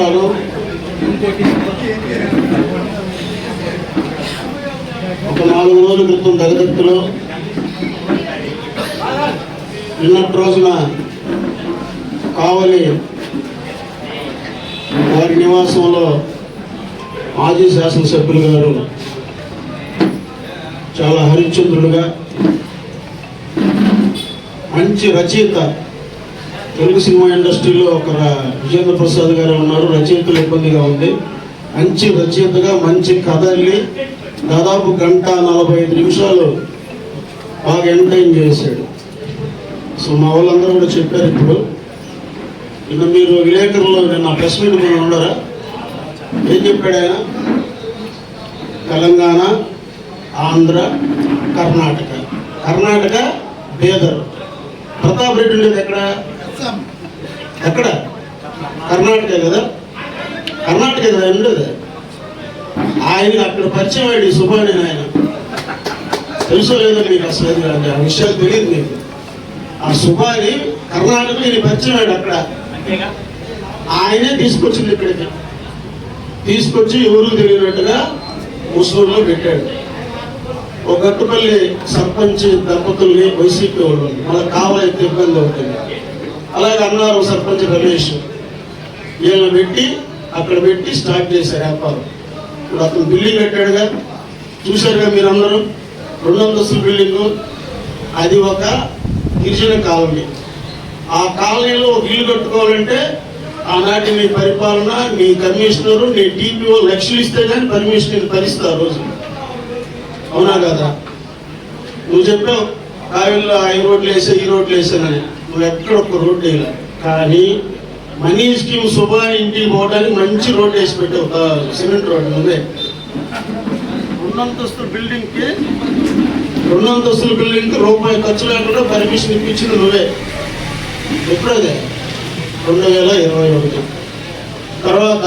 నమస్కారాలు ఒక నాలుగు రోజుల క్రితం దగదత్తులో నిన్నటి రోజున కావలి వారి నివాసంలో మాజీ శాసనసభ్యులు గారు చాలా హరిశ్చంద్రుడుగా మంచి రచయిత తెలుగు సినిమా ఇండస్ట్రీలో ఒక విజేంద్ర ప్రసాద్ గారు ఉన్నారు. రచయితలు ఇబ్బందిగా ఉంది. మంచి రచయితగా మంచి కథ వెళ్ళి దాదాపు గంట నలభై ఐదు నిమిషాలు బాగా ఎంటర్టైన్ చేశాడు. సో మా వాళ్ళందరూ కూడా చెప్పారు ఇప్పుడు. నిన్న మీరు విలేకరులో నిన్న ప్రెస్ మీట్ మీద ఉండరా ఏం చెప్పాడు ఆయన? తెలంగాణ ఆంధ్ర కర్ణాటక. కర్ణాటక బేదర్. ప్రతాప్ రెడ్డి ఉండేది ఎక్కడ? ఎక్కడ కర్ణాటక కదా? కర్ణాటక కదా? ఉండదు ఆయన అక్కడ పరిచయం అయ్యాడు ఈ సుబ్బాని ఆయన తెలుసో లేదో మీకు అసలు ఆ విషయాలు తెలియదు మీకు. ఆ సుబ్బాని కర్ణాటక ఈయన పరిచయం అయ్యాడు అక్కడ. ఆయనే తీసుకొచ్చింది ఇక్కడికి. తీసుకొచ్చి ఎవరు తెలియనట్టుగా ముస్లింలో పెట్టాడు. ఒక గట్టుపల్లి సర్పంచ్ దంపతుల్ని వైసీపీ వాళ్ళు. వాళ్ళకి కావాలైతే ఇబ్బంది అవుతుంది. అలాగే అన్నారు సర్పంచ్ రమేష్. ఈయన పెట్టి అక్కడ పెట్టి స్టార్ట్ చేశారు వ్యాపారం. ఇప్పుడు అతను బిల్డింగ్ కట్టాడుగా. చూశారుగా మీరందరూ? రెండు అంతస్తుల బిల్డింగ్. అది ఒక గిరిజన కాలనీ. ఆ కాలనీలో ఒక ఇల్లు కట్టుకోవాలంటే ఆనాటి మీ పరిపాలన మీ కమిషనరు మీ టీపీఓ లక్షలు ఇస్తే కానీ పర్మిషన్ ఇది ఆ రోజు. అవునా కదా? నువ్వు చెప్పావు కావిల్లో ఈ రోడ్లు వేసా ఈ రోడ్లు వేసానని. ఎక్కడ ఒక్క రోడ్డు వేయలే కానీ మనీ స్కీమ్ శుభ ఇంటికి పోవడానికి మంచి రోడ్డు వేసి పెట్టావు ఒక సిమెంట్ రోడ్డు నువ్వే రెండు అంతస్తుల బిల్డింగ్కి రెండు అంతస్తుల బిల్డింగ్కి రూపాయి ఖర్చు లేకుండా పర్మిషన్ ఇప్పించింది నువ్వే. ఎప్పుడదే రెండు వేల ఇరవై ఒకటి. తర్వాత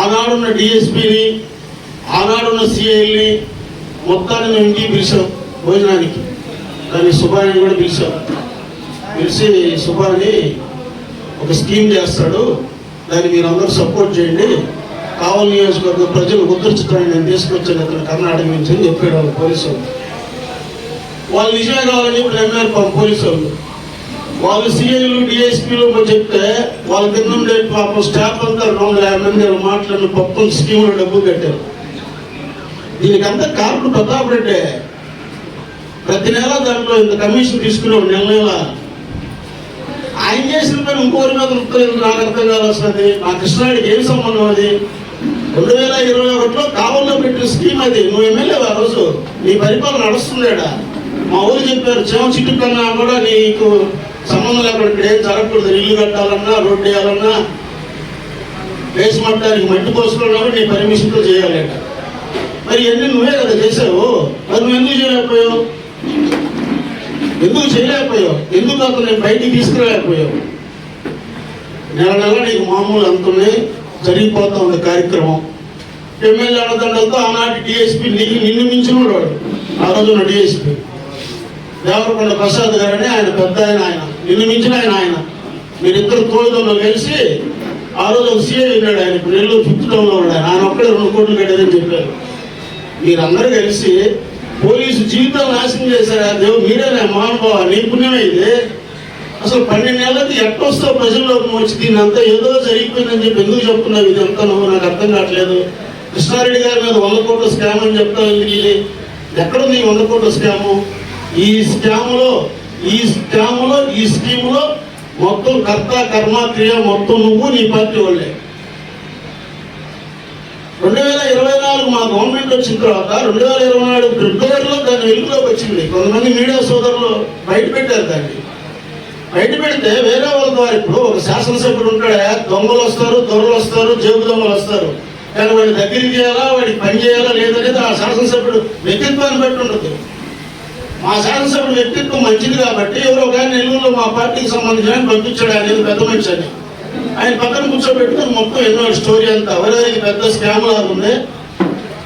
ఆనాడున్న డిఎస్పిని ఆనాడున్న సిఐల్ని మొత్తాన్ని మేము ఇంటికి పిలిచాం భోజనానికి. కానీ సుభాని కూడా పిలిచాం. పిలిచి సుభాని ఒక స్కీమ్ చేస్తాడు. దాన్ని మీరు అందరూ సపోర్ట్ చేయండి. కావలి నియోజకవర్గ ప్రజలు గుర్తించడానికి నేను తీసుకొచ్చాను. అతను కర్ణాటక నుంచి అని చెప్పాడు వాళ్ళు పోలీసు వాళ్ళు. వాళ్ళు నిజమే కావాలని ఇప్పుడు నమ్మారు పోలీసు వాళ్ళు. వాళ్ళు సిఐలు డిఎస్పీలు చెప్తే వాళ్ళ కింద ఉండే పాపం స్టాఫ్ అంతా రెండు యాభై మంది వాళ్ళు మాట్లాడిన పప్పు స్కీములో డబ్బు కట్టారు. దీనికంతా కారణం ప్రతాప్ రెడ్డే. ప్రతి నెల దాంట్లో ఇంత కమిషన్ తీసుకున్నాం నెల నెల. ఆయన చేసిన పని ఇంకోరి మీద వృత్తులు నాకు అర్థం కావాల్సినది నా కృష్ణాడికి ఏం సంబంధం అది? రెండు వేల ఇరవై ఒకటిలో కావల్లో పెట్టిన స్కీమ్ అది. నువ్వు ఎమ్మెల్యే ఆ రోజు. నీ పరిపాలన నడుస్తుండేడా మా ఊరు చెప్పారు చేమ చిట్టు కన్నా కూడా నీకు సంబంధం లేకుండా ఇక్కడ ఏం జరగకూడదు. ఇల్లు కట్టాలన్నా రోడ్డు వేయాలన్నా వేసి మట్టానికి మట్టి పోసుకోవడం నీ పర్మిషన్తో చేయాలంట. మరి ఎన్ని నువ్వే కదా చేసావు. మరి నువ్వు ఎందుకు చేయలేకపోయావు? ఎందుకు చేయలేకపోయావు? ఎందుకు అతను నేను బయటికి తీసుకురాలేకపోయావు? నెల నెల నీకు మామూలు అంతనే జరిగిపోతా ఉంది కార్యక్రమం. ఎమ్మెల్యే అడదండలతో ఆనాటి డిఎస్పీ నీకు నిన్ను మించిన వాడు ఆ రోజున డిఎస్పీ దేవరకొండ ప్రసాద్ గారని ఆయన పెద్ద ఆయన ఆయన. నిన్ను మించిన ఆయన ఆయన. మీరిద్దరు తోడుదల్లో కలిసి ఆ రోజు ఒక సీఐ ఉన్నాడు ఆయన. ఇప్పుడు నెల్లూరు ఫిఫ్త్ టౌన్లో ఉన్నాడు ఆయన. ఒక్కడే రెండు కోట్లు కట్టేదని చెప్పారు. మీరందరూ కలిసి పోలీసు జీవితం నాశనం చేశారు? దేవుడు మీరేనా మహానుభావ నీ పుణ్యమే ఇది. అసలు పన్నెండు నెలలకి ఎట్టొస్తావు ప్రజల్లోకి వచ్చి దీని అంతా ఏదో జరిగిపోయిందని చెప్పి ఎందుకు చెప్తున్నావు? ఇది అంతా నువ్వు? నాకు అర్థం కావట్లేదు. కృష్ణారెడ్డి గారి మీద వంద కోట్ల స్కామ్ అని చెప్తావు ఎందుకు ఇది? ఎక్కడుంది ఈ వంద కోట్ల స్కాము? ఈ స్కాములో ఈ స్కాములో ఈ స్కీములో మొత్తం కర్త కర్మ క్రియ మొత్తం నువ్వు నీ పార్టీ వాళ్ళే. రెండు వేల ఇరవై నాలుగు మా గవర్నమెంట్ వచ్చిన తర్వాత రెండు వేల ఇరవై నాలుగు ఫిబ్రవరిలో దాని వెలుగులోకి వచ్చింది. కొంతమంది మీడియా సోదరులు బయట పెట్టారు దాన్ని. బయట పెడితే వేరే వాళ్ళ ద్వారా ఇప్పుడు ఒక శాసనసభ్యుడు ఉంటాడా? దొంగలు వస్తారు దొరలు వస్తారు జేబు దొంగలు వస్తారు. కానీ వాడి దగ్గరికి చేయాలా వాడికి పని చేయాలా లేదనేది ఆ శాసనసభ్యుడు వ్యక్తిత్వాన్ని బట్టి ఉండదు. మా శాసనసభ్యుడు వ్యక్తిత్వం మంచిది కాబట్టి ఎవరో ఒక ఆయన మా పార్టీకి సంబంధించిన పంపించాడు అనేది పెద్ద మనిషి అని. ఆయన పక్కన కూర్చోబెట్టుకుని మొత్తం ఎన్నో స్టోరీ అంతా. ఎవరెవరికి పెద్ద స్కామ్ లాగా ఉంది.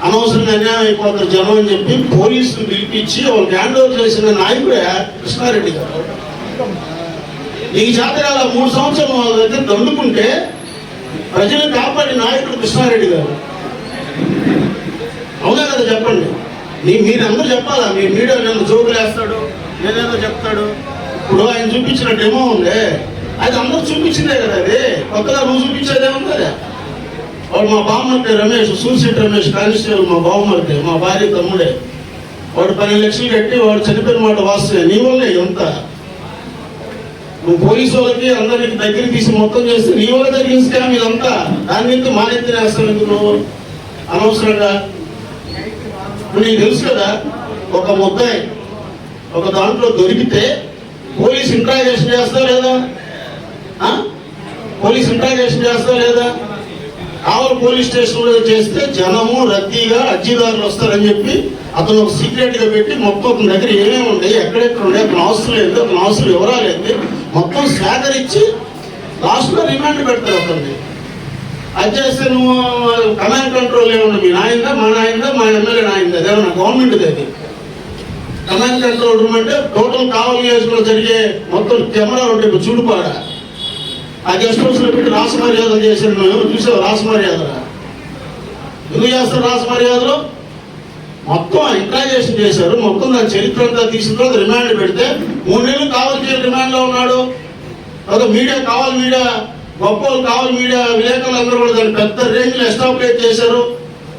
అనవసరంగా అన్యాయం అయిపోతారు జనం అని చెప్పి పోలీసులు పిలిపించి వాళ్ళకి హ్యాండ్ ఓవర్ చేసిన నాయకుడే కృష్ణారెడ్డి గారు. నీకు చేతకాల మూడు సంవత్సరాలు వాళ్ళ దగ్గర దండుకుంటే ప్రజలు కాపాడి నాయకుడు కృష్ణారెడ్డి గారు. అవునా కదా చెప్పండి? నీ మీరందరూ చెప్పాలా? మీ మీడియా నన్ను జోకులు వేస్తాడు? నేనేదో చెప్తాడు? ఇప్పుడు ఆయన చూపించిన డెమో ఉండే అది అందరూ చూపించిందే కదా అది. కొత్తగా నువ్వు చూపించేదే ఉంది వాడు మా బామ్మర్ది రమేష్ సూసైడ్ రమేష్ కానిస్టేబుల్ మా బామ్మర్ది మా భార్య తమ్ముడే వాడు పన్నెండు లక్షలు కట్టి వాడు చనిపోయిన మాట వాస్తే నీ వల్లే ఎంత నువ్వు పోలీసు వాళ్ళకి అందరికి దగ్గర తీసి మొత్తం చేస్తే నీ వల్ల జరిగిన స్కామ్ ఇదంతా దాని మీద మానెత్తి ఎందుకు నువ్వు అనవసరంగా ఇప్పుడు నీకు తెలుసు కదా ఒక ముద్దాయి ఒక దాంట్లో దొరికితే పోలీస్ ఇంట్రాగేషన్ చేస్తా లేదా పోలీస్ ఇంట్రాగేషన్ చేస్తా లేదా కావలి పోలీస్ స్టేషన్లో చేస్తే జనము రద్దీగా అర్జీదారులు వస్తారని చెప్పి అతను ఒక సీక్రెట్గా పెట్టి మొత్తం అతని దగ్గర ఏమేమి ఉన్నాయి ఎక్కడెక్కడ ఉన్నాయి అతను అవసరం లేదు అతను అవసరం వివరాలు ఏంటి మొత్తం సేకరించి లాస్ట్లో రిమాండ్ పెడతారు అతన్ని. అది చేస్తే నువ్వు కమాండ్ కంట్రోల్ ఏమన్నా మీ నాయందా మా నాయందా మా ఎమ్మెల్యే నాయందా అదేమన్నా గవర్నమెంట్ అది. కమాండ్ కంట్రోల్ రూమ్ అంటే టోటల్ కావలి నియోజకవర్గంలో జరిగే మొత్తం కెమెరా ఉంటాయి చూడుపాడా చూడుపాడ ఆ గెస్ట్ హౌస్లో పెట్టి రాస మర్యాదలు చేశారు నువ్వు చూసావు? రాస మర్యాదలు? ఎందుకు చేస్తారు రాస మర్యాదలు? మొత్తం ఇంట్రాగేషన్ చేశారు. మొత్తం దాని చరిత్ర అంతా తీసిన తర్వాత రిమాండ్ పెడితే మూడు నెలలు కావాలి రిమాండ్లో ఉన్నాడు. తర్వాత మీడియా కావాలి మీడియా గొప్ప కావాలి మీడియా విలేకరులు అందరూ కూడా దాన్ని పెద్ద రేంజ్లో ఎస్టాబ్లిష్ చేశారు.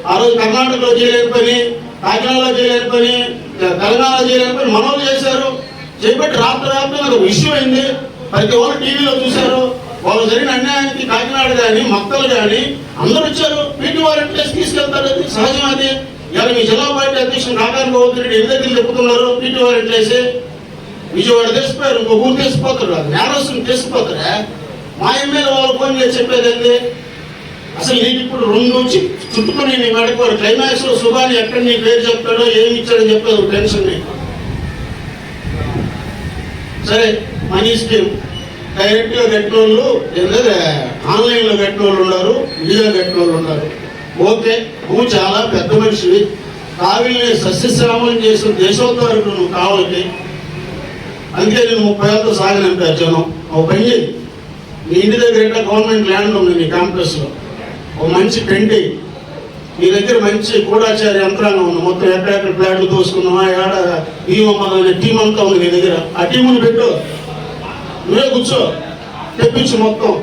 ఆ రోజు కర్ణాటకలో చేయలేని పని కాకినాడలో చేయలేని పని తెలంగాణలో చేయలేని పని మనోళ్ళు చేశారు. చేపట్టి రాత్రి వ్యాప్తంగా ఒక ఇష్యూ అయింది. ప్రతి ఒక్కరు టీవీలో చూశారు. వాళ్ళు జరిగిన అన్యాయానికి కాకినాడ కానీ మక్తలు కానీ అందరూ వచ్చారు. పీటీ వారెంట్ చేసి తీసుకెళ్తారు అది? సహజం అది. ఇవాళ మీ జిల్లా పార్టీ అధ్యక్షుడు కాకాని గోవర్ధన్ రెడ్డి ఎన్ని దగ్గర చెప్పుతున్నారు పీటీ వారెంట్ వేసి? విజయవాడ తెచ్చిపోయారు ఇంకో ఊరు తెచ్చిపోతారు నేరస్తుని తెచ్చిపోతారా మా ఎమ్మెల్యే వాళ్ళు ఫోన్ చేసి చెప్పేది ఏంది? అసలు నీకు ఇప్పుడు రెండు నుంచి చుట్టుకుని నీ మెడకు క్లైమాక్స్లో సుభాని ఎక్కడ నీ పేరు చెప్తాడో ఏమి ఇచ్చాడో చెప్పేది టెన్షన్ నీకు సరే మనీ స్కీమ్. డైరెక్ట్గా వాళ్ళు ఏంటంటే ఆన్లైన్లో వాళ్ళు ఉన్నారు విడిగా పెట్టినోళ్ళు వాళ్ళు ఉన్నారు ఓకే నువ్వు చాలా పెద్ద మనిషివి. కావిల్ని సస్యశ్రామం చేసిన దేశోత్తరకు నువ్వు కావాలి అందుకే నేను ముప్పై ఏళ్ళతో సాగనంపారు జనం. ఒక పని చేయి మీ ఇంటి దగ్గర ఎట్లా గవర్నమెంట్ ల్యాండ్ ఉంది మీ క్యాంపస్లో ఒక మంచి పెండి మీ దగ్గర మంచి గూఢాచార యంత్రాంగం ఉంది. మొత్తం ఎక్కడెక్కడ ప్లాట్లు దోసుకున్నామా ఏడ ఈ అనే టీం అంతా ఉంది మీ దగ్గర. ఆ టీముని పెట్టు. నువ్వే కూర్చో. తెప్పించు మొత్తం.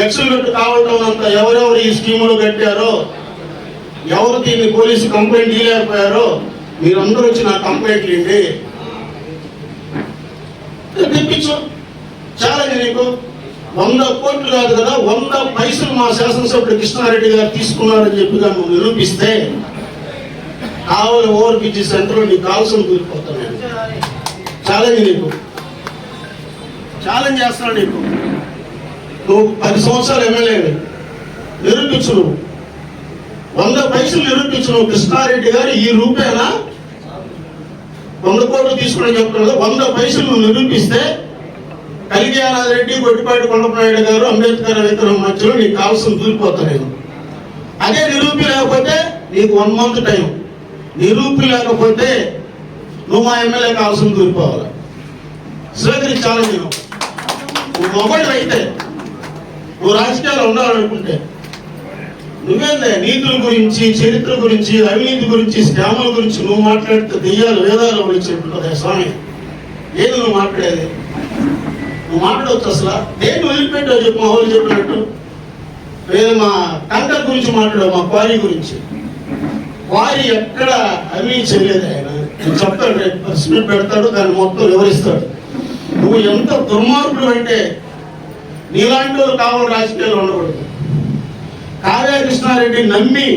లక్షలు పెట్టు కావటం అంత ఎవరెవరు ఈ స్కీములు కట్టారో ఎవరు దీన్ని పోలీసు కంప్లైంట్ ఇవ్వలేకపోయారో మీరందరూ వచ్చి నా కంప్లైంట్లు ఇండి తెప్పించు. చాలా నీకు. వంద కోట్లు కాదు కదా వంద పైసలు మా శాసనసభ్యుడు కృష్ణారెడ్డి గారు తీసుకున్నారని చెప్పి నువ్వు నిరూపిస్తే కావాలి ఓవర్ బ్రిడ్జి సెంటర్లో నీకు కావాల్సిన దూరిపోతాను నేను. ఛాలెంజ్ నీకు. ఛాలెంజ్ చేస్తున్నాను నీకు. నువ్వు పది సంవత్సరాలు ఎమ్మెల్యేవి నిరూపించు నువ్వు వంద పైసలు నిరూపించు నువ్వు కృష్ణారెడ్డి గారు ఈ రూపేనా? వంద కోట్లు తీసుకుని చెప్తున్నది వంద పైసలు నువ్వు నిరూపిస్తే కలిగియానాథ్ రెడ్డి గొడ్డిపాటి కొండపనాయుడు గారు అంబేద్కర్ విగ్రహం మధ్యలో నీకు కావాల్సిన దూరిపోతా నేను. అదే నిరూపి లేకపోతే నీకు వన్ మంత్ టైం నిరూపి లేకపోతే నువ్వు మా ఎమ్మెల్యే కావాల్సిన దూరిపోవాలి. స్వీకరించాలి నేను. నువ్వు మొబైల్ అయితే నువ్వు రాజకీయాలు ఉండాలనుకుంటే. నువ్వేందే? నీతుల గురించి చరిత్ర గురించి అవినీతి గురించి స్కాముల గురించి నువ్వు మాట్లాడితే దెయ్యాలు వేదాలు విളിచినట్టు స్వామి. ఏది నువ్వు మాట్లాడేది? నువ్వు మాట్లాడవచ్చు అసలు? దేన్ని వదిలిపెట్టావు చెప్పు మా వాళ్ళు చెప్పినట్టు? లేదు మా కంకర్ గురించి మాట్లాడావు మా క్వారీ గురించి. క్వారీ ఎక్కడ అవినీతి చేయలేదు ఆయన. నేను చెప్తాడు రేపు పెడతాడు దాన్ని మొత్తం వివరిస్తాడు. నువ్వు ఎంత దుర్మార్గుడు అంటే నీలాంటి వాళ్ళు కావాలి రాజకీయాలు ఉండకూడదు. కావ్యకృష్ణారెడ్డి నమ్మి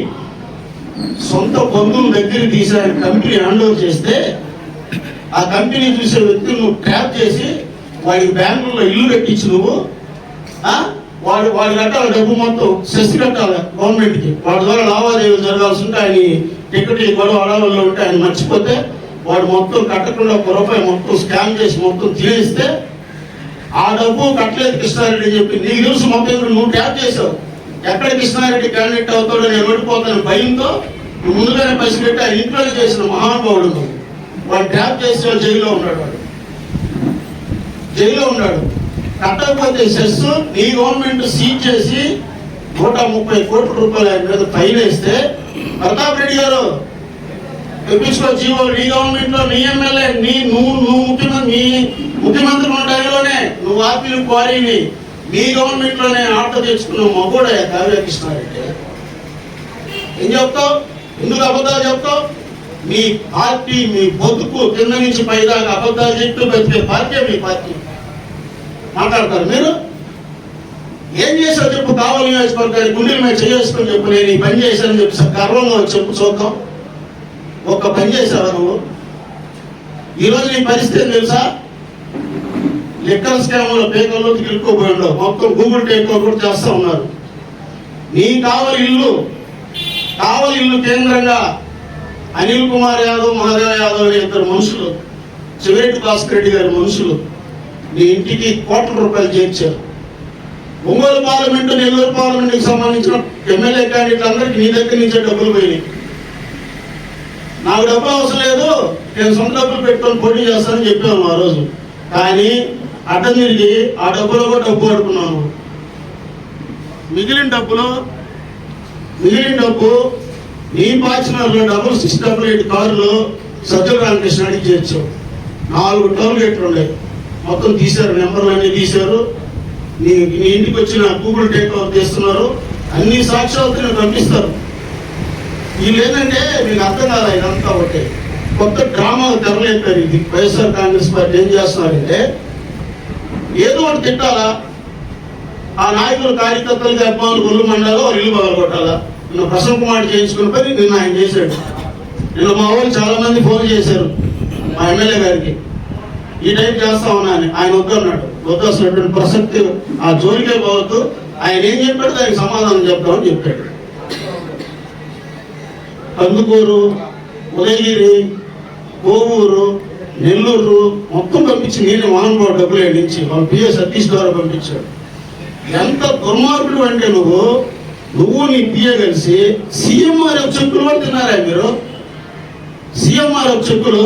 సొంత బంధువుల దగ్గర తీసి ఆయన కంపెనీ హ్యాండ్ఓవర్ చేస్తే ఆ కంపెనీ చూసే వ్యక్తిని నువ్వు ట్రాప్ చేసి వాడికి బ్యాంకుల్లో ఇల్లు కట్టించి నువ్వు వాడు వాడు కట్టాలి డబ్బు మొత్తం సెస్ కట్టాలి గవర్నమెంట్కి. వాడి ద్వారా లావాదేవీలు జరగాల్సి ఉంటే ఆయన టికెట్ గొడవ అడవుల్లో ఉంటే ఆయన మర్చిపోతే వాడు మొత్తం కట్టకుండా ఒక రూపాయి మొత్తం స్కామ్ చేసి మొత్తం తినేస్తే ఆ డబ్బు కట్టలేదు కృష్ణారెడ్డి చెప్పి. నీ తెలుసు మొత్తం నువ్వు ట్యాప్ చేసావు ఎక్కడ కృష్ణారెడ్డి క్యాండిడేట్ అవుతాడో నేను ఓడిపోతాను భయంతో నువ్వు ముందుగానే పైసలు పెట్టి ఆ ఇంట్లో చేసిన మహానుభావుడు వాడు ట్యాప్ చేసి వాడు జైల్లో ఉన్నాడు వాడు. జైల్లో ఉన్నాడు. కట్టకపోతే సెస్ నీ గవర్నమెంట్ సీజ్ చేసి నూట ముప్పై కోట్ల రూపాయలు మీద పైన వేస్తే. ప్రతాప్ రెడ్డి గారు తెప్పించుకో జీవో నీ గవర్నమెంట్లో నీ ఎమ్మెల్యే నీ నువ్వు నువ్వు ముఖ్యమంత్రి నీ ముఖ్యమంత్రి ఉన్న టైంలోనే నువ్వు ఆపిల్ క్వారీని నీ గవర్నమెంట్లోనే ఆటో తెచ్చుకున్న మగోడే కావ్య కృష్ణారెడ్డి ఏం చెప్తావు? ఎందుకు అబద్ధాలు చెప్తావు? మీ పార్టీ మీ బతుకు కింద నుంచి పైదాకా అబద్ధాలు చెప్తూ బతికే పార్టీ మీ పార్టీ. మాట్లాడతారు మీరు? ఏం చేశారు చెప్పు కావాలి నియోజకవర్గానికి గుండెల మీద చేసుకొని చెప్పు నేను ఈ పని చేశానని చెప్పి గర్వంగా చెప్పు చూద్దాం. ఒక్క పని చేసావా నువ్వు? ఈరోజు నీ పరిస్థితి తెలుసా? లెక్కల స్కామ్లో పేపర్లో ఇరుక్కోపోయి ఉండవు. మొత్తం గూగుల్ పే కూడా చేస్తా ఉన్నారు. నీ కావలి ఇల్లు కావలి ఇల్లు కేంద్రంగా అనిల్ కుమార్ యాదవ్ మహాదేవ యాదవ్ అనే ఇద్దరు మనుషులు చివరెడ్డి భాస్కర్ రెడ్డి గారి మనుషులు నీ ఇంటికి కోట్ల రూపాయలు చేర్చారు. ఒంగోలు పార్లమెంటు నెల్లూరు పార్లమెంట్కి సంబంధించిన ఎమ్మెల్యే క్యాండిడేట్ అందరికీ నీ దగ్గర నుంచే డబ్బులు పోయినాయి. నాకు డబ్బు అవసరం లేదు నేను సొంత డబ్బులు పెట్టుకొని పోటీ చేస్తానని చెప్పాను ఆ రోజు. కానీ అడ్డం తిరిగి ఆ డబ్బులో కూడా డబ్బు పడుకున్నాను మిగిలిన డబ్బులు మిగిలిన డబ్బు నీ పాచినారులో డబ్బులు సిక్స్ డబుల్ ఎయిట్ కారులో సజ్జల రామకృష్ణ అడిగి చేర్చావు నాలుగు టోల్ గేట్లు ఉండే. మొత్తం తీశారు నెంబర్లు అన్నీ తీశారు. నీ నీ ఇంటికి వచ్చిన గూగుల్ టేక్ ఓవర్ చేస్తున్నారు. అన్ని సాక్ష్యాలతో నేను పంపిస్తారు. వీళ్ళు ఏంటంటే మీకు అర్థం కాదు ఇదంతా ఒకటి. కొత్త డ్రామా తెరలేపారు ఇది. వైఎస్ఆర్ కాంగ్రెస్ పార్టీ ఏం చేస్తున్నారంటే ఏదో ఒకటి తిట్టాలా? ఆ నాయకులు కార్యకర్తలకి అభిమానులు గుళ్ళు మండాలో? వాళ్ళు ఇల్లు పగలగొట్టాలా? నిన్న ప్రసన్న కుమార్ చేయించుకున్న పని నిన్న ఆయన చేశాడు. నిన్న మా వాళ్ళు చాలా మంది ఫోన్ చేశారు మా ఎమ్మెల్యే గారికి. ఈ టైం చేస్తా ఉన్నాను ఆయన వద్దన్నాడు వద్దొస్తున్నటువంటి ప్రసక్తి ఆ జోలికే పోవద్దు. ఆయన ఏం చెప్పాడు దానికి సమాధానం చెప్తామని చెప్పాడు. కందుకూరు ఉదయగిరి కోవూరు నెల్లూరు మొత్తం పంపించి నేను మోహన్ డబ్బులు వేయించి వాళ్ళ పిఏ సతీష్ ద్వారా పంపించాడు. ఎంత దుర్మార్గుడు అంటే నువ్వు? నువ్వు నీ పిఏ కలిసి సీఎంఆర్ చెక్కులు కూడా తిన్నారా మీరు? సీఎంఆర్ చెక్కులు?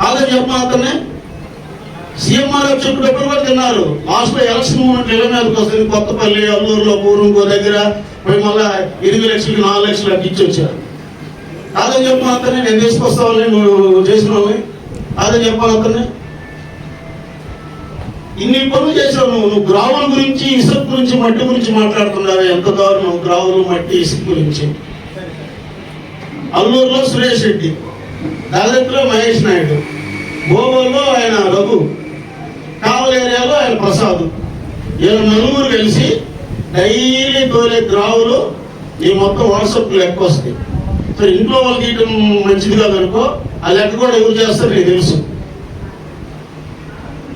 కాదని చెప్పమాత్రమే సీఎంఆర్ చెప్పు డబ్బులు కూడా తిన్నారు. లాస్ట్లో ఎలక్షన్ మూమెంట్ ఇళ్ళ మీదకి వస్తుంది కొత్తపల్లి అల్లూరులో ఊరు దగ్గర పోయి మళ్ళా ఎనిమిది లక్షలకి నాలుగు లక్షలు అట్లా ఇచ్చి వచ్చారు. కాదని చెప్పిన నేను తీసుకొస్తావని నువ్వు చేసిన వాళ్ళని కాదని చెప్పాను ఇన్ని పనులు చేసావు నువ్వు. నువ్వు గ్రావుల గురించి ఇసుక గురించి మట్టి గురించి మాట్లాడుతున్నావు. ఎంత దారుణం. గ్రావులు మట్టి ఇసుక గురించి. అల్లూరులో సురేష్ రెడ్డి దాదాపులో మహేష్ నాయుడు గోవాలో ఆయన రఘు కావలి ఏరియాలో ఆయన ప్రసాద్. వీళ్ళ నలుగురు కలిసి డైలీ తోలే గ్రావులు ఈ మొత్తం వాట్సాప్ లెక్క వస్తాయి. సో ఇంట్లో వాళ్ళకి ఇయటం మంచిది కాదనుకో ఆ లెక్క కూడా ఎవరు చేస్తారు నీకు తెలుసు.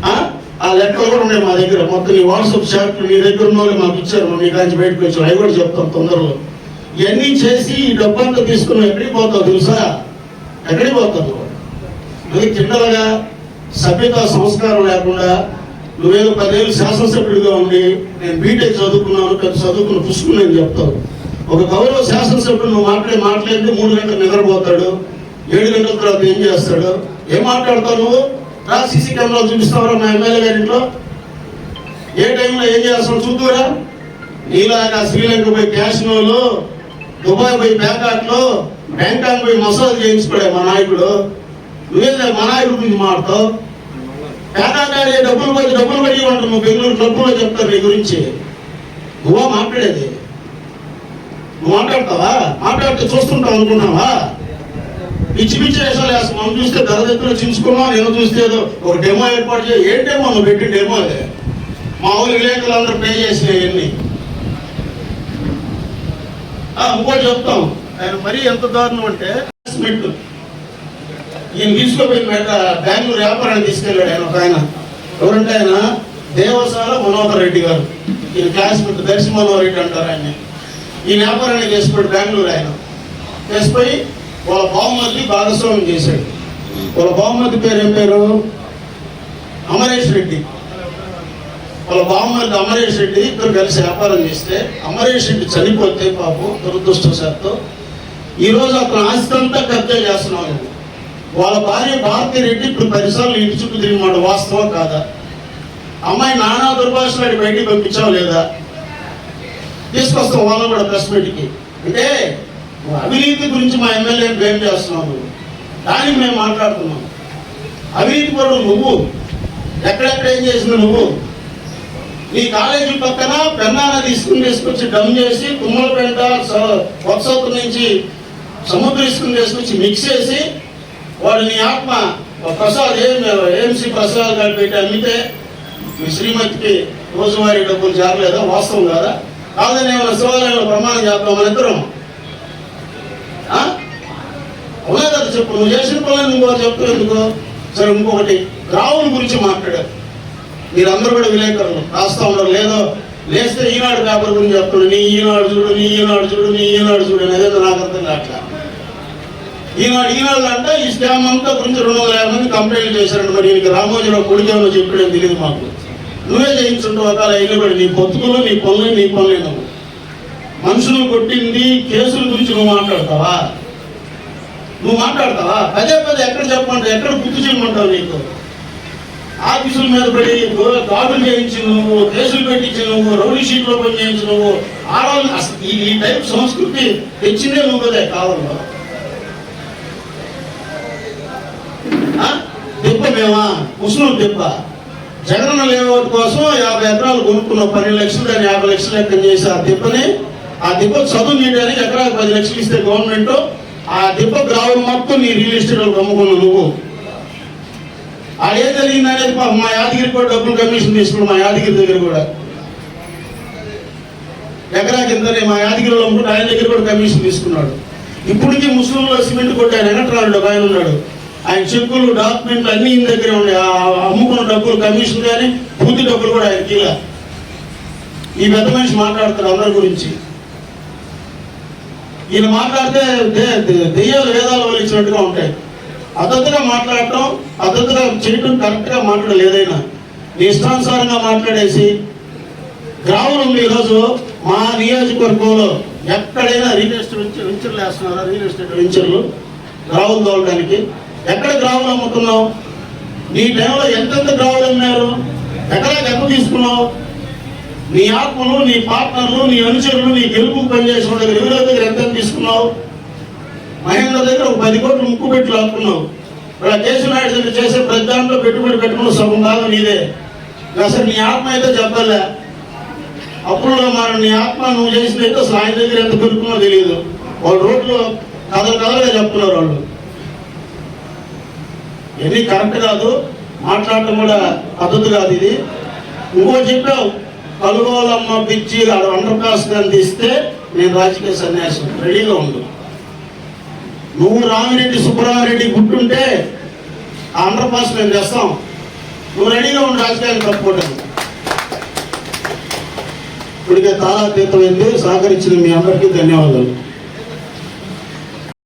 ఆ? లెక్కలు కూడా ఉన్నాయి మా దగ్గర. మొత్తం ఈ వాట్సాప్ చాట్ నీ దగ్గర ఉన్న వాళ్ళు మాకు ఇచ్చారు. మీ కాంచి బయటకు వచ్చారు. అవి కూడా చెప్తాం తొందరలో. ఇవన్నీ చేసి ఈ డబ్బంతా తీసుకుని ఎక్కడికి పోతావు తెలుసా? ఎక్కడికి పోతావు అది కిందలుగా సభ్యత సంస్కారం లేకుండా నువ్వేదో పదేళ్ళు శాసనసభ్యుడిగా ఉండి నేను బీటెక్ చదువుకున్నాను పెద్ద చదువుకున్న పుస్తకం చెప్తావు ఒక గౌరవ శాసనసభ్యుడు నువ్వు మాట్లాడే మాట్లాడితే మూడు గంటలు నిద్రపోతాడు. ఏడు గంటల తర్వాత ఏం చేస్తాడు? ఏం మాట్లాడతావు నువ్వు? రా సీసీ కెమెరాలు చూపిస్తావరా మా ఎమ్మెల్యే గారి ఇంట్లో ఏ టైంలో ఏం చేస్తావు? చూద్దురా నీలాగా శ్రీలంక పోయి క్యాష్నోలు దుబాయ్ పోయి బ్యాంకాక్లో బ్యాంకాక్ పోయి మసాజ్ చేయించుకోడే మా నాయకుడు. నువ్వేందా మా నాయకుడి గురించి మాట్లాడతావు? బ్యాంకాక్ డబ్బులు పోయి డబ్బులు పడి ఉంటావు నువ్వు బెంగళూరు క్లబ్లో చెప్తారు నీ గురించి. నువ్వా మాట్లాడేది? నువ్వు మాట్లాడతావా? మాట్లాడితే చూస్తుంటావు అనుకున్నావా? పిచ్చి పిచ్చి వేషాలు వేస్తాం మనం చూస్తే దళదత్తులు చించుకున్నాం నేను చూస్తే ఏదో ఒక డెమో ఏర్పాటు చేయ. ఏ డెమో నువ్వు పెట్టి డెమో అదే మా ఊరి విలేకరులు అందరూ పే చేసినాయి అన్ని ఆ, ఇంకోటి చెప్తాం. ఆయన మరీ ఎంత దారుణం అంటే ఇన్వెస్ట్మెంట్ ఈయన తీసుకుపోయిన వెంట బెంగళూరు వ్యాపారాన్ని తీసుకెళ్ళాడు ఆయన ఒక ఆయన. ఎవరంటే ఆయన? దేవసాల మనోహర్ రెడ్డి గారు. ఈయన క్లాస్మేట్ దర్శి మనోహర్ రెడ్డి అంటారు ఆయన ఈ వ్యాపారాన్ని చేసిపోయాడు బెంగళూరు ఆయన. చేసిపోయి వాళ్ళ బామ్మది భాగస్వామ్యం చేశాడు. వాళ్ళ బామ్మది పేరు ఏం పేరు? అమరేష్ రెడ్డి. వాళ్ళ బామ్మది అమరేష్ రెడ్డి ఇద్దరు కలిసి వ్యాపారం చేస్తే అమరేష్ రెడ్డి చనిపోతే పాపం దురదృష్టవశాత్తు ఈరోజు రోజు అతను ఆస్తి అంతా కబ్జా చేస్తున్నాం వాళ్ళ భార్య భారతీ రెడ్డి ఇప్పుడు పరిసరాలు ఇంటి చుట్టూ తిరిగి మాట వాస్తవం కాదా? అమ్మాయి నానా దుర్భాషలాడి బయటికి పంపించావు లేదా? తీసుకొస్తాం వాళ్ళని కూడా ప్రెస్ మీట్కి అంటే అవినీతి గురించి మా ఎమ్మెల్యే బ్లేమ్ చేస్తున్నావు దానికి మేము మాట్లాడుతున్నాం. అవినీతి పరుడు నువ్వు. ఎక్కడెక్కడ ఏం చేసింది నువ్వు? నీ కాలేజీ పక్కన పెన్నా నది ఇసుకుని తీసుకొచ్చి డమ్ చేసి తుమ్మలపేట వత్సవత నుంచి సముద్ర ఇసుకుని తీసుకొచ్చి మిక్స్ చేసి వాడు నీ ఆత్మ ఒక ప్రసాద్ ఏం ఏఎంసీ ప్రసాద్ గారు పెట్టి అమ్మితే మీ శ్రీమతికి రోజువారీ డబ్బులు జారలేదా? వాస్తవం కాదా? కాదని ఏమైనా శివాలయంలో ప్రమాణం చేద్దాం మన ఇద్దరం అవునా కదా చెప్పు నువ్వు చేసిన పనులు ఇంకో చెప్తూ ఎందుకు? సరే ఇంకొకటి. రావుల గురించి మాట్లాడారు మీరందరూ కూడా విలేకరులు. రాస్తా ఉన్నారు. లేదో లేస్తే ఈనాడు పేపర్ గురించి చెప్తాడు. నీ ఈనాడు చూడు నీ ఈనాడు చూడు నీ ఈనాడు చూడు అనేది నాకు అర్థం కావట్లా. ఈనాడు ఈనాడు అంటే ఈ స్కామ్ అంతా గురించి రెండు వందల యాభై మంది కంప్లైంట్ చేశారంట. మరి ఈయనకి రామోజీరావు కొడుకేమో చెప్పాడని తెలియదు మాకు. నువ్వే చేయించుంటావు ఒకవేళ అయినబడి నీ బతుకులు నీ పనులు నీ పనులు మనుషులు కొట్టింది కేసుల గురించి నువ్వు మాట్లాడతావా? నువ్వు మాట్లాడతావా? పదే పదే ఎక్కడ చెప్పమంటావు ఎక్కడ గుర్తు చేయమంటావు నీకు? ఆఫీసుల మీద పడి దాడులు చేయించి నువ్వు కేసులు పెట్టించి నువ్వు రౌడీ షీట్లో పని చేయించి నువ్వు ఆడవాళ్ళు అసలు ఈ ఈ టైప్ సంస్కృతి తెచ్చిందే నువ్వు కదా కాలంలో. దెబ్బ మేమా? ముస్లిం దెబ్బ. జగనన్న లేఅవుట్ కోసం యాభై ఎకరాలు కొనుక్కున్న పన్నెండు లక్షలు దాన్ని యాభై లక్షలు లెక్క చేసి ఆ దిబ్బని ఆ దిబ్బ చదువు నీయడానికి ఎకరాకు పది లక్షలు ఇస్తే గవర్నమెంట్ ఆ దిబ్బ గ్రామం మొత్తం నీ రియల్ ఎస్టేట్ వాళ్ళకి అమ్ముకున్నావు నువ్వు. అది ఏం జరిగింది అనేది మా యాదగిరి కూడా డబ్బులు కమిషన్ తీసుకున్నాడు మా యాదగిరి దగ్గర కూడా. ఎకరాకి ఇంతనే మా యాదగిరిలో అమ్ముకుంటే ఆయన దగ్గర కూడా కమిషన్ తీసుకున్నాడు. ఇప్పటికీ ముస్లింలో సిమెంట్ కొట్టాడు ఎనట్రాడు ఒక ఆయన ఉన్నాడు. ఆయన చెక్కులు డాక్యుమెంట్లు అన్ని ఈయన దగ్గరే ఉన్నాయి. అమ్ముకున్న డబ్బులు కమిషన్ కానీ పూర్తి డబ్బులు కూడా ఆయన కీల ఈ పెద్ద మనిషి మాట్లాడతారు అందరి గురించి. ఈయన మాట్లాడితే దే- దెయ్యాలు వేదాలు వలిచినట్టుగా ఉంటాయి. పద్ధతిగా మాట్లాడటం పద్ధతిగా చేయటం కరెక్ట్గా మాట్లాడలేదు ఏదైనా. నీ ఇష్టానుసారంగా మాట్లాడేసి గ్రామం ఉంది ఈరోజు మా నియోజకవర్గంలో ఎక్కడైనా రియల్ ఎస్టేట్ వెంచర్లు వేస్తున్నారా? రియల్ ఎస్టేట్ వెంచర్లు? గ్రామం తోలడానికి. ఎక్కడ గ్రావులు అమ్ముతున్నావు నీ టైంలో ఎంతెంత గ్రావులు అమ్మారు? ఎక్కడ ఎంత తీసుకున్నావు? నీ ఆత్మలు నీ పార్ట్నర్లు నీ అనుచరులు నీ గెలుపు పనిచేసిన దగ్గర ఎవరి దగ్గర ఎంత తీసుకున్నావు? మహేంద్ర దగ్గర ఒక పది కోట్లు ముక్కు పెట్టి లాక్కున్నావు. ఇక్కడ కేశవనాయుడు దగ్గర చేసే ప్రతి దాంట్లో పెట్టుబడి పెట్టుకున్న సగం భాగం నీదే. అసలు నీ ఆత్మ అయితే చెప్పలే? అప్పుడు మరి నీ ఆత్మ నువ్వు చేసినట్టు అసలు ఆయన దగ్గర ఎంత పెరుగుతుందో తెలియదు. వాళ్ళు రోడ్లు కథలు కథలుగా చెప్తున్నారు వాళ్ళు. ఇవన్నీ కరెక్ట్ కాదు మాట్లాడటం కూడా పద్ధతి కాదు ఇది. ఇంకో చెప్పావు కలుగోలమ్మ పిచ్చి అండర్ పాస్ కానీ తీస్తే నేను రాజకీయ సన్యాసం రెడీగా ఉండు. నువ్వు రామిరెడ్డి సుబ్బరామిరెడ్డి గుట్టుంటే ఆ అండర్ పాస్ మేము చేస్తాం నువ్వు రెడీగా ఉండు రాజకీయాన్ని తప్పుకోవడానికి ఇప్పటికే తారాతీతమైంది సహకరించిన మీ అందరికీ ధన్యవాదాలు.